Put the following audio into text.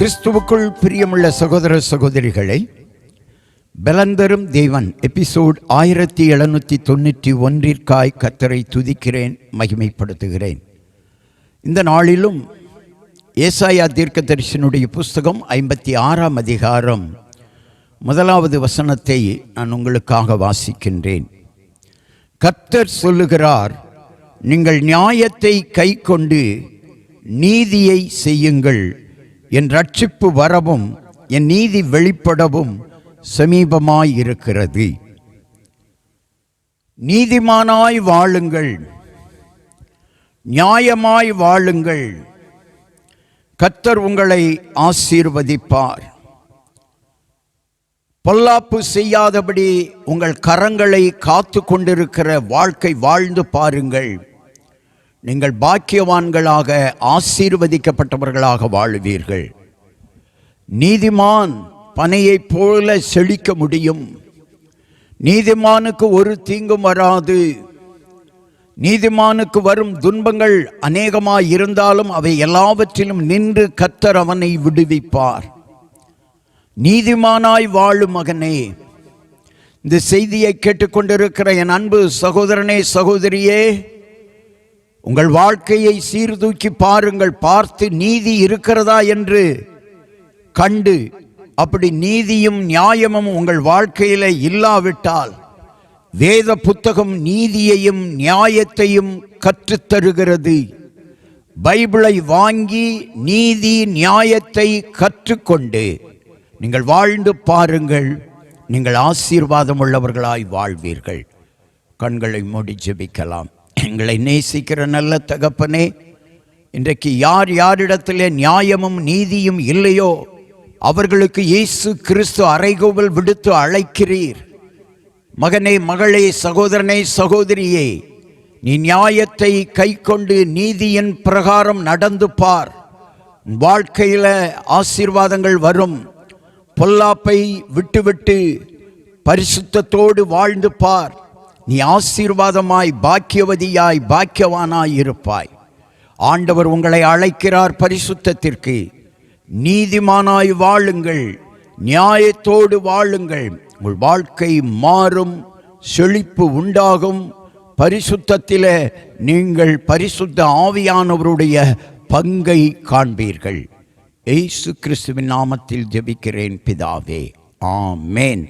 கிறிஸ்துவுக்குள் பிரியமுள்ள சகோதர சகோதரிகளை பலந்தரும் தேவன் எபிசோட் ஆயிரத்தி எழுநூற்றி தொண்ணூற்றி ஒன்றிற்காய் கத்தரை துதிக்கிறேன் மகிமைப்படுத்துகிறேன். இந்த நாளிலும் ஏசாயா தீர்க்கதரிசனுடைய புஸ்தகம் ஐம்பத்தி ஆறாம் அதிகாரம் முதலாவது வசனத்தை நான் உங்களுக்காக வாசிக்கின்றேன். கர்த்தர் சொல்லுகிறார் நீங்கள் நியாயத்தை கைக்கொண்டு நீதியை செய்யுங்கள். என் ரட்சிப்பு வரவும் என் நீதி வெளிப்படவும் சமீபமாயிருக்கிறது. நீதிமானாய் வாழுங்கள் நியாயமாய் வாழுங்கள். கத்தர் உங்களை ஆசீர்வதிப்பார். பொல்லாப்பு செய்யாதபடி உங்கள் கரங்களை காத்து கொண்டிருக்கிற வாழ்க்கை வாழ்ந்து பாருங்கள். நீங்கள் பாக்கியவான்களாக ஆசீர்வதிக்கப்பட்டவர்களாக வாழுவீர்கள். நீதிமான் பனையைப் போல செழிக்க முடியும். நீதிமானுக்கு ஒரு தீங்கும் வராது. நீதிமானுக்கு வரும் துன்பங்கள் அநேகமாய் இருந்தாலும் அவை எல்லாவற்றிலும் நின்று கத்தர் அவனை விடுவிப்பார். நீதிமானாய் வாழும் மகனே இந்த செய்தியை கேட்டுக்கொண்டிருக்கிற என் அன்பு சகோதரனே சகோதரியே உங்கள் வாழ்க்கையை சீர்தூக்கி பாருங்கள். பார்த்து நீதி இருக்கிறதா என்று கண்டு அப்படி நீதியும் நியாயமும் உங்கள் வாழ்க்கையில இல்லாவிட்டால் வேத புத்தகம் நீதியையும் நியாயத்தையும் கற்றுத்தருகிறது. பைபிளை வாங்கி நீதி நியாயத்தை கற்றுக்கொண்டு நீங்கள் வாழ்ந்து பாருங்கள். நீங்கள் ஆசீர்வாதம் உள்ளவர்களாய் வாழ்வீர்கள். கண்களை மூடி ஜெபிக்கலாம். எங்களை நேசிக்கிற நல்ல தகப்பனே இன்றைக்கு யார் யாரிடத்திலே நியாயமும் நீதியும் இல்லையோ அவர்களுக்கு இயேசு கிறிஸ்து அறைகோவல் விடுத்து அழைக்கிறீர். மகனே மகளே சகோதரனே சகோதரியே நீ நியாயத்தை கைக்கொண்டு நீதியின் பிரகாரம் நடந்து பார். வாழ்க்கையில் ஆசீர்வாதங்கள் வரும். பொல்லாப்பை விட்டுவிட்டு பரிசுத்தத்தோடு வாழ்ந்து பார். நீ ஆசீர்வாதமாய் பாக்கியவதியாய் பாக்கியவானாய் இருப்பாய். ஆண்டவர் உங்களை அழைக்கிறார் பரிசுத்தத்திற்கு. நீதிமானாய் வாழுங்கள் நியாயத்தோடு வாழுங்கள். உங்கள் வாழ்க்கை மாறும் செழிப்பு உண்டாகும். பரிசுத்தத்தில் நீங்கள் பரிசுத்த ஆவியானவருடைய பங்கை காண்பீர்கள். ஏசு கிறிஸ்துவின் நாமத்தில் ஜெபிக்கிறேன் பிதாவே. ஆமேன்.